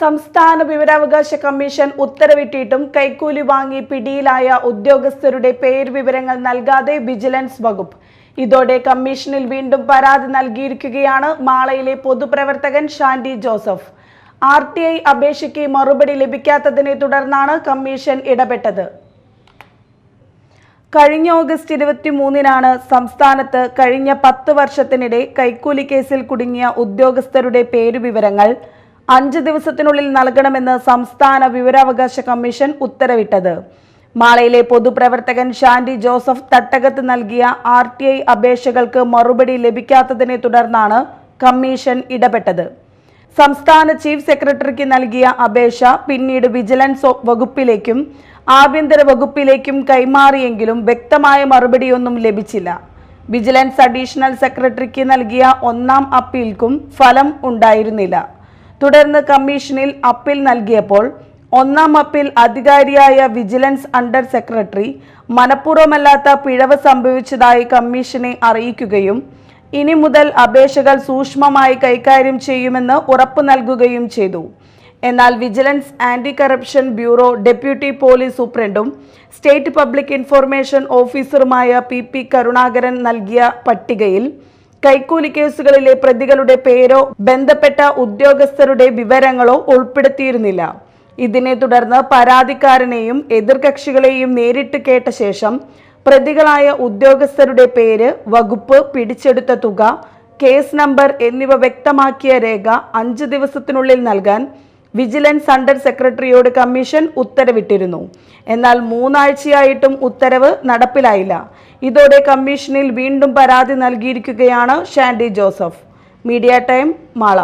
സംസ്ഥാന വിവരാവകാശ കമ്മീഷൻ ഉത്തരവിട്ടിട്ടും കൈക്കൂലി വാങ്ങി പിടിയിലായ ഉദ്യോഗസ്ഥരുടെ പേര് വിവരങ്ങൾ നൽകാതെ വിജിലൻസ് വകുപ്പ്. ഇതോടെ കമ്മീഷനിൽ വീണ്ടും പരാതി നൽകിയിരിക്കുകയാണ് മാളയിലെ പൊതുപ്രവർത്തകൻ Shandy Joseph. R T I അപേക്ഷയ്ക്ക് മറുപടി ലഭിക്കാത്തതിനെ തുടർന്നാണ് കമ്മീഷൻ ഇടപെട്ടത്. കഴിഞ്ഞ ഓഗസ്റ്റ് ഇരുപത്തി മൂന്നിനാണ് സംസ്ഥാനത്ത് കഴിഞ്ഞ പത്ത് വർഷത്തിനിടെ കൈക്കൂലി കേസിൽ കുടുങ്ങിയ ഉദ്യോഗസ്ഥരുടെ പേരുവിവരങ്ങൾ അഞ്ച് ദിവസത്തിനുള്ളിൽ നൽകണമെന്ന് സംസ്ഥാന വിവരാവകാശ കമ്മീഷൻ ഉത്തരവിട്ടത്. മാളയിലെ പൊതുപ്രവർത്തകൻ ഷാൻഡി ജോസഫ് തട്ടകത്ത് നൽകിയ ആർ ടി ഐ അപേക്ഷകൾക്ക് മറുപടി ലഭിക്കാത്തതിനെ തുടർന്നാണ് കമ്മീഷൻ ഇടപെട്ടത്. സംസ്ഥാന ചീഫ് സെക്രട്ടറിക്ക് നൽകിയ അപേക്ഷ പിന്നീട് വിജിലൻസ് വകുപ്പിലേക്കും ആഭ്യന്തര വകുപ്പിലേക്കും കൈമാറിയെങ്കിലും വ്യക്തമായ മറുപടിയൊന്നും ലഭിച്ചില്ല. വിജിലൻസ് അഡീഷണൽ സെക്രട്ടറിക്ക് നൽകിയ ഒന്നാം അപ്പീൽക്കും ഫലം ഉണ്ടായിരുന്നില്ല. തുടർന്ന് കമ്മീഷനിൽ അപ്പീൽ നൽകിയപ്പോൾ ഒന്നാം അപ്പീൽ അധികാരിയായ വിജിലൻസ് അണ്ടർ സെക്രട്ടറി മനഃപൂർവമല്ലാത്ത പിഴവ് സംഭവിച്ചതായി കമ്മീഷനെ അറിയിക്കുകയും ഇനി മുതൽ അപേക്ഷകൾ സൂക്ഷ്മമായി കൈകാര്യം ചെയ്യുമെന്ന് ഉറപ്പു നൽകുകയും ചെയ്തു. എന്നാൽ vigilance anti corruption bureau deputy police സൂപ്രണ്ടും state public information ഓഫീസറുമായ പി പി കരുണാകരൻ നൽകിയ പട്ടികയിൽ കൈക്കൂലി കേസുകളിലെ പ്രതികളുടെ പേരോ ബന്ധപ്പെട്ട ഉദ്യോഗസ്ഥരുടെ വിവരങ്ങളോ ഉൾപ്പെടുത്തിയിരുന്നില്ല. ഇതിനെ തുടർന്ന് പരാതിക്കാരനെയും എതിർകക്ഷികളെയും നേരിട്ട് കേട്ട ശേഷം പ്രതികളായ ഉദ്യോഗസ്ഥരുടെ പേര് വകുപ്പ് പിടിച്ചെടുത്ത തുക കേസ് നമ്പർ എന്നിവ വ്യക്തമാക്കിയ രേഖ അഞ്ച് ദിവസത്തിനുള്ളിൽ നൽകാൻ വിജിലൻസ് അണ്ടർ സെക്രട്ടറിയോട് കമ്മീഷൻ ഉത്തരവിട്ടിരുന്നു. എന്നാൽ മൂന്നാഴ്ചയായിട്ടും ഉത്തരവ് നടപ്പിലായില്ല. ഇതോടെ കമ്മീഷനിൽ വീണ്ടും പരാതി നൽകിയിരിക്കുകയാണ് Shandy Joseph. Media time Mala.